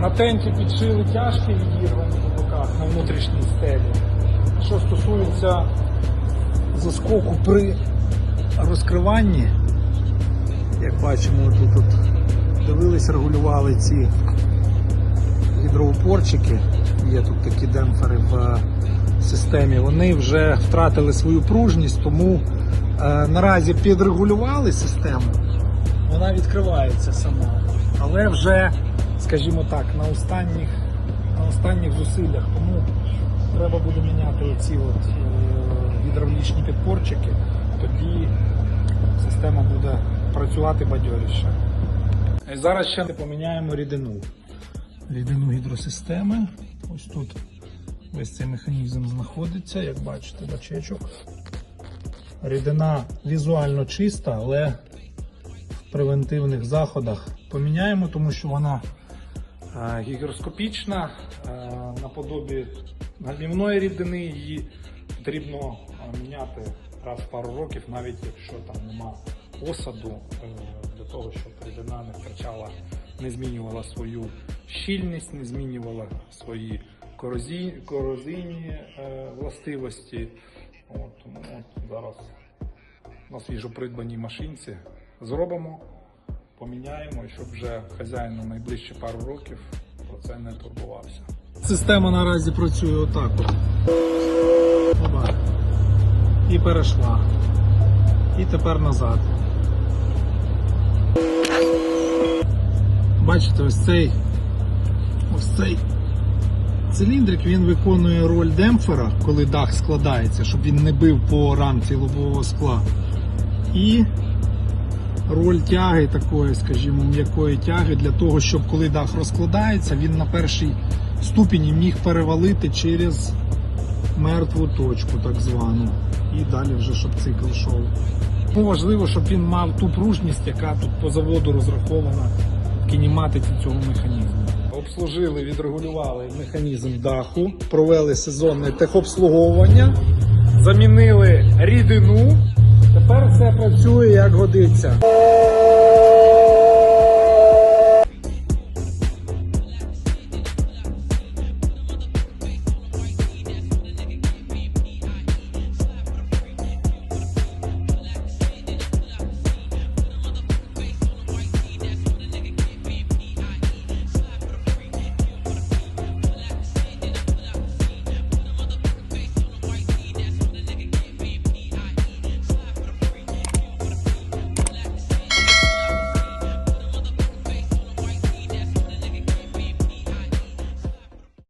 На тенті підшили тяжкі відірвані по боках на внутрішній стелі. Що стосується заскоку при розкриванні, як бачимо, тут, тут дивились, регулювали ці гідроупорчики. Є тут такі демпфери в е, системі. Вони вже втратили свою пружність, тому е, наразі підрегулювали систему. Вона відкривається сама. Але вже, скажімо так, на останніх, на останніх зусиллях. Тому треба буде міняти ці от, е, гідравлічні підпорчики. Тоді система буде працювати бадьоріше. Зараз ще поміняємо рідину. Рідину гідросистеми. Ось тут весь цей механізм знаходиться, як бачите, бачечок. Рідина візуально чиста, але в превентивних заходах поміняємо, тому що вона гігроскопічна, е, наподобі гальмівної рідини, її потрібно е, міняти раз в пару років, навіть якщо там нема осаду, е, для того, щоб рідина не втрачала, не змінювала свою щільність, не змінювала свої корозі, корозійні е, властивості. От, от зараз на свіжопридбаній машинці зробимо, поміняємо, і щоб вже хазяїн на найближчі пару років про це не турбувався. Система наразі працює отак. От. Оба. І перейшла. І тепер назад. Бачите, ось цей ось цей циліндрик він виконує роль демпфера, коли дах складається, щоб він не бив по рамці лобового скла. І роль тяги такої, скажімо, м'якої тяги для того, щоб коли дах розкладається, він на першій ступені міг перевалити через мертву точку, так звану. І далі вже щоб цикл йшов. Важливо, щоб він мав ту пружність, яка тут по заводу розрахована в кінематиці цього механізму. Обслужили, відрегулювали механізм даху, провели сезонне техобслуговування, замінили рідину. Все працює як годиться.